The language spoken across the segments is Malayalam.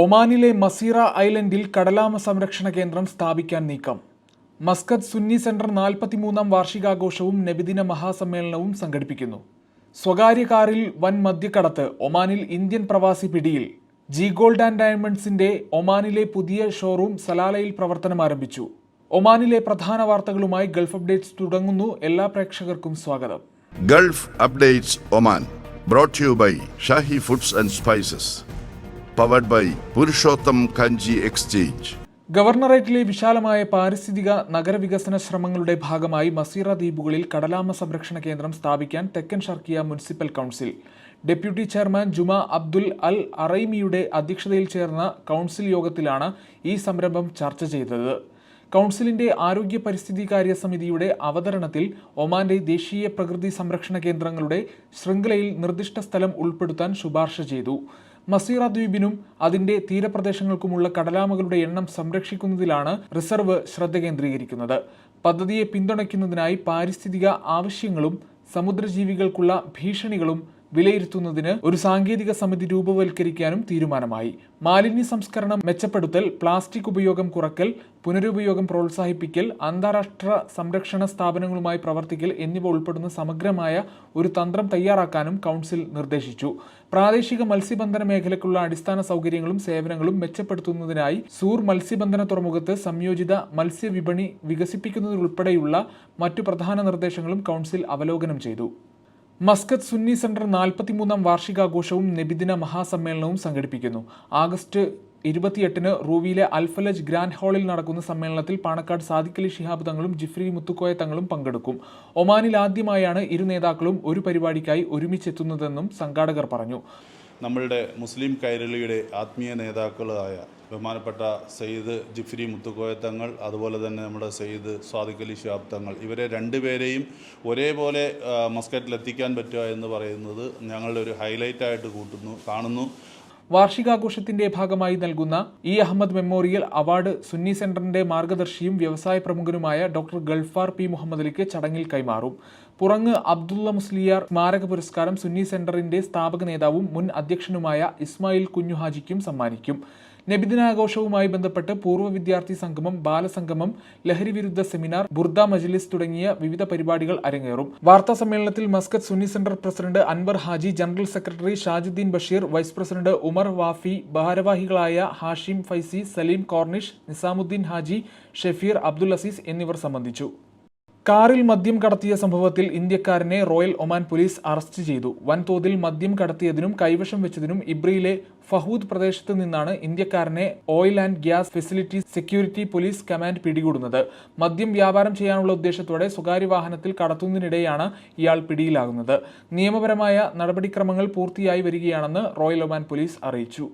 ഒമാനിലെ മസീറ ഐലൻഡിൽ കടലാമ സംരക്ഷണ കേന്ദ്രം സ്ഥാപിക്കാൻ നീക്കം. മസ്കത്ത് സുന്നി സെന്റർ നാൽപ്പത്തിമൂന്നാം വാർഷികാഘോഷവും നബിദിന മഹാസമ്മേളനവും സംഘടിപ്പിക്കുന്നു. സ്വകാര്യ കാറിൽ വൻ മദ്യക്കടത്ത് ഒമാനിൽ ഇന്ത്യൻ പ്രവാസി പിടിയിൽ. ജി ഗോൾഡ് ആൻഡ് ഡയമണ്ട്സിന്റെ ഒമാനിലെ പുതിയ ഷോറൂം സലാലയിൽ പ്രവർത്തനം ആരംഭിച്ചു. ഒമാനിലെ പ്രധാന വാർത്തകളുമായി ഗൾഫ് അപ്ഡേറ്റ്സ് തുടങ്ങുന്നു. എല്ലാ പ്രേക്ഷകർക്കും സ്വാഗതം. Gulf updates Oman brought you by Shahi foods and and Spices. By Purushottam Kanji exchange ഗവർണറേറ്റിലെ വിശാലമായ പാരിസ്ഥിതിക നഗരവികസന ശ്രമങ്ങളുടെ ഭാഗമായി മസീറ ദ്വീപുകളിൽ കടലാമ സംരക്ഷണ കേന്ദ്രം സ്ഥാപിക്കാൻ തെക്കൻ Sharqiya municipal council. Deputy chairman Juma Abdul Al അറൈമിയുടെ അധ്യക്ഷതയിൽ ചേർന്ന കൗൺസിൽ യോഗത്തിലാണ് ഈ സംരംഭം ചർച്ച ചെയ്തത്. കൗൺസിലിന്റെ ആരോഗ്യ പരിസ്ഥിതി കാര്യ സമിതിയുടെ അവതരണത്തിൽ ഒമാന്റെ ദേശീയ പ്രകൃതി സംരക്ഷണ കേന്ദ്രങ്ങളുടെ ശൃംഖലയിൽ നിർദ്ദിഷ്ട സ്ഥലം ഉൾപ്പെടുത്താൻ ശുപാർശ ചെയ്തു. മസീറ ദ്വീപിനും അതിന്റെ തീരപ്രദേശങ്ങൾക്കുമുള്ള കടലാമകളുടെ എണ്ണം സംരക്ഷിക്കുന്നതിലാണ് റിസർവ് ശ്രദ്ധ കേന്ദ്രീകരിക്കുന്നത്. പദ്ധതിയെ പിന്തുണയ്ക്കുന്നതിനായി പാരിസ്ഥിതിക ആവശ്യങ്ങളും സമുദ്രജീവികൾക്കുള്ള ഭീഷണികളും വിലയിരുത്തുന്നതിന് ഒരു സാങ്കേതിക സമിതി രൂപവൽക്കരിക്കാനും തീരുമാനമായി. മാലിന്യ സംസ്കരണം മെച്ചപ്പെടുത്തൽ പ്ലാസ്റ്റിക് ഉപയോഗം കുറയ്ക്കൽ പുനരുപയോഗം പ്രോത്സാഹിപ്പിക്കൽ അന്താരാഷ്ട്ര സംരക്ഷണ സ്ഥാപനങ്ങളുമായി പ്രവർത്തിക്കൽ എന്നിവ ഉൾപ്പെടുന്ന സമഗ്രമായ ഒരു തന്ത്രം തയ്യാറാക്കാനും കൗൺസിൽ നിർദ്ദേശിച്ചു. പ്രാദേശിക മത്സ്യബന്ധന മേഖലയ്ക്കുള്ള അടിസ്ഥാന സൗകര്യങ്ങളും സേവനങ്ങളും മെച്ചപ്പെടുത്തുന്നതിനായി സൂർ മത്സ്യബന്ധന തുറമുഖത്ത് സംയോജിത മത്സ്യവിപണി വികസിപ്പിക്കുന്നതിലുൾപ്പെടെയുള്ള മറ്റു പ്രധാന നിർദ്ദേശങ്ങളും കൗൺസിൽ അവലോകനം ചെയ്തു. മസ്കത്ത് സുന്നി സെന്റർ നാൽപ്പത്തിമൂന്നാം വാർഷികാഘോഷവും നബിദിന മഹാസമ്മേളനവും സംഘടിപ്പിക്കുന്നു. ആഗസ്റ്റ് ഇരുപത്തിയെട്ടിന് റൂവിയിലെ അൽഫലജ് ഗ്രാൻഡ് ഹാളിൽ നടക്കുന്ന സമ്മേളനത്തിൽ പാണക്കാട് സാദിഖലി ശിഹാബ് തങ്ങളും ജിഫ്രി മുത്തുക്കോയ തങ്ങളും പങ്കെടുക്കും. ഒമാനിൽ ആദ്യമായാണ് ഇരു നേതാക്കളും ഒരു പരിപാടിക്കായി ഒരുമിച്ചെത്തുന്നതെന്നും സംഘാടകർ പറഞ്ഞു. നമ്മളുടെ മുസ്ലിം കൈരളിയുടെ ആത്മീയ നേതാക്കളായ ബഹുമാനപ്പെട്ട സയ്യിദ് ജിഫ്രി മുത്തുക്കോയത്തങ്ങൾ അതുപോലെ തന്നെ നമ്മുടെ സയ്യിദ് സ്വാദിഖ് അലി ഷിഹാബ് തങ്ങൾ. ഇവരെ രണ്ടുപേരെയും ഒരേപോലെ എത്തിക്കാൻ പറ്റുക എന്ന് പറയുന്നത് ഞങ്ങളുടെ ഒരു ഹൈലൈറ്റായിട്ട് കൂട്ടുന്നു കാണുന്നു. വാർഷികാഘോഷത്തിന്റെ ഭാഗമായി നൽകുന്ന E Ahmed memorial award Sunni സെന്ററിന്റെ മാർഗദർശിയും വ്യവസായ പ്രമുഖനുമായ ഡോക്ടർ ഗൾഫാർ പി മുഹമ്മദ് അലിക്ക് ചടങ്ങിൽ കൈമാറും. പുറങ്ങ് അബ്ദുള്ള മുസ്ലിയാർ സ്മാരക പുരസ്കാരം സുന്നി സെന്ററിന്റെ സ്ഥാപക നേതാവും മുൻ അധ്യക്ഷനുമായ ഇസ്മായിൽ കുഞ്ഞുഹാജിക്കും സമ്മാനിക്കും. നബിദിനാഘോഷവുമായി ബന്ധപ്പെട്ട് പൂർവ വിദ്യാർത്ഥി സംഗമം ബാലസംഗമം ലഹരി വിരുദ്ധ സെമിനാർ ബുർദ മജ്ലിസ് തുടങ്ങിയ വിവിധ പരിപാടികൾ അരങ്ങേറും. വാർത്താ സമ്മേളനത്തിൽ Muscat Sunni centre president Anwar Haji general secretary Shajuddeen Basheer vice president Umar Wafi ഭാരവാഹികളായ ഹാഷിം ഫൈസി സലീം കോർണിഷ് നിസാമുദ്ദീൻ ഹാജി ഷെഫീർ അബ്ദുൽ അസീസ് എന്നിവർ സംബന്ധിച്ചു. കാറിൽ മദ്യം കടത്തിയ സംഭവത്തിൽ ഇന്ത്യക്കാരനെ റോയൽ ഒമാൻ പോലീസ് അറസ്റ്റ് ചെയ്തു. വൻതോതിൽ മദ്യം കടത്തിയതിനും കൈവശം വെച്ചതിനും ഇബ്രിയിലെ ഫഹൂദ് പ്രദേശത്ത് നിന്നാണ് ഇന്ത്യക്കാരനെ oil and gas facility security police command പിടികൂടുന്നത്. മദ്യം വ്യാപാരം ചെയ്യാനുള്ള ഉദ്ദേശത്തോടെ സ്വകാര്യ വാഹനത്തിൽ കടത്തുന്നതിനിടെയാണ് ഇയാൾ പിടിയിലാകുന്നത്. നിയമപരമായ നടപടിക്രമങ്ങൾ പൂർത്തിയായി വരികയാണെന്ന് റോയൽ ഒമാൻ പോലീസ് അറിയിച്ചു.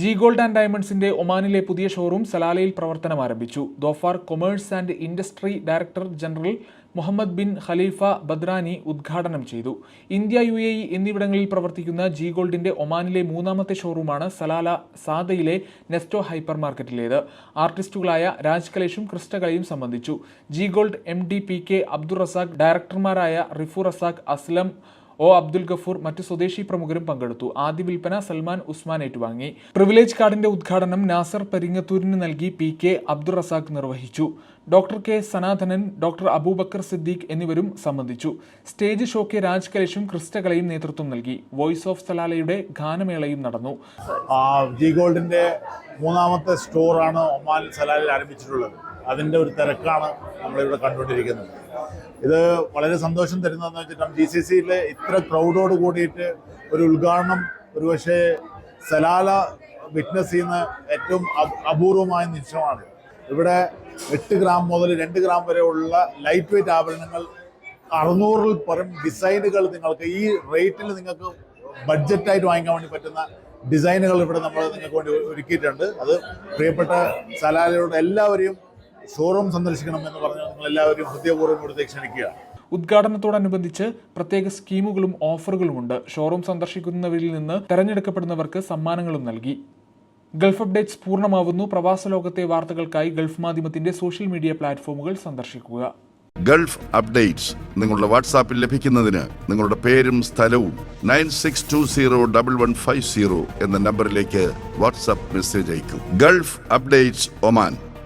ജി ഗോൾഡ് ആൻഡ് ഡയമണ്ട്സിന്റെ ഒമാനിലെ പുതിയ ഷോറൂം സലാലയിൽ പ്രവർത്തനം ആരംഭിച്ചു. Dhofar commerce and industry director general Muhammad bin Khalifa Badrani ഉദ്ഘാടനം ചെയ്തു. ഇന്ത്യ യു എ ഇ എന്നിവിടങ്ങളിൽ പ്രവർത്തിക്കുന്ന ജി ഗോൾഡിന്റെ ഒമാനിലെ മൂന്നാമത്തെ ഷോറൂമാണ് സലാല സാദയിലെ നെസ്റ്റോ ഹൈപ്പർ മാർക്കറ്റിലേത് ആർട്ടിസ്റ്റുകളായ രാജ്കലേഷും ക്രിസ്റ്റകളെയും സംബന്ധിച്ചു. G gold M D P K Abdul Razak ഡയറക്ടർമാരായ Rifu Razak Aslam O Abdul Gafoor മറ്റു സ്വദേശി പ്രമുഖരും പങ്കെടുത്തു. ആദ്യ വിൽപ്പന സൽമാൻ ഉസ്മാൻ ഏറ്റുവാങ്ങി. പ്രിവിലേജ് കാർഡിന്റെ ഉദ്ഘാടനം നാസർ പെരിങ്ങത്തൂരിന് നൽകി പി കെ അബ്ദുൾ റസാഖ് നിർവഹിച്ചു. Doctor K Sanathanan doctor Abubakar Siddique എന്നിവരും സംബന്ധിച്ചു. സ്റ്റേജ് ഷോയ്ക്ക് രാജ് കലേഷും ക്രിസ്റ്റകളെയും നേതൃത്വം നൽകി. വോയിസ് ഓഫ് സലാലയുടെ ഗാനമേളയും നടന്നു. ജി ഗോൾഡിന്റെ മൂന്നാമത്തെ സ്റ്റോറാണ് ഒമാൻ സലാലിൽ ആരംഭിച്ചിട്ടുള്ളത്. അതിന്റെ ഒരു തിരക്കാണ് നമ്മളിവിടെ കണ്ടുകൊണ്ടിരിക്കുന്നത്. ഇത് വളരെ സന്തോഷം തരുന്നതെന്ന് വെച്ചിട്ട് ജി സി സിയിൽ ഇത്ര ക്രൗഡോട് കൂടിയിട്ട് ഒരു ഉദ്ഘാടനം ഒരുപക്ഷെ സലാല വിറ്റ്നസ് ചെയ്യുന്ന ഏറ്റവും അപൂർവമായ നിമിഷമാണ്. ഇവിടെ എട്ട് ഗ്രാം മുതൽ രണ്ട് ഗ്രാം വരെ ഉള്ള ലൈറ്റ് വെയിറ്റ് ആഭരണങ്ങൾ അറുന്നൂറിൽ പരം ഡിസൈനുകൾ നിങ്ങൾക്ക് ഈ റേറ്റിൽ നിങ്ങൾക്ക് ബഡ്ജറ്റായിട്ട് വാങ്ങിക്കാൻ വേണ്ടി പറ്റുന്ന ഡിസൈനുകൾ ഇവിടെ നമ്മൾ നിങ്ങൾക്ക് വേണ്ടി ഒരുക്കിയിട്ടുണ്ട്. അത് പ്രിയപ്പെട്ട സലാലയോട് എല്ലാവരെയും ഷോറൂം സന്ദർശിക്കണം എന്ന് പറഞ്ഞ് നിങ്ങൾ എല്ലാവരും ഹൃദയപൂർവം ഇവിടത്തേക്ക് ക്ഷണിക്കുകയാണ് ഉദ്ഘാടനത്തോടനുബന്ധിച്ച് പ്രത്യേക സ്കീമുകളും ഓഫറുകളുമുണ്ട് ഷോറൂം സന്ദർശിക്കുന്നവരിൽ നിന്ന് തെരഞ്ഞെടുക്കപ്പെടുന്നവർക്ക് സമ്മാനങ്ങളും നൽകി. ഗൾഫ് അപ്ഡേറ്റ്സ് പൂർണമാവുന്നു. പ്രവാസ ലോകത്തെ വാർത്തകൾക്കായി ഗൾഫ് മാധ്യമത്തിന്റെ സോഷ്യൽ മീഡിയ പ്ലാറ്റ്ഫോമുകൾ സന്ദർശിക്കുക. ഗൾഫ് അപ്ഡേറ്റ്സ് നിങ്ങളുടെ വാട്സാപ്പിൽ ലഭിക്കുന്നതിന് നിങ്ങളുടെ പേരും സ്ഥലവും nine six two zero double one five zero എന്ന നമ്പറിലേക്ക് വാട്സാപ്പ് മെസ്സേജ് അയക്കും. Gulf updates Oman.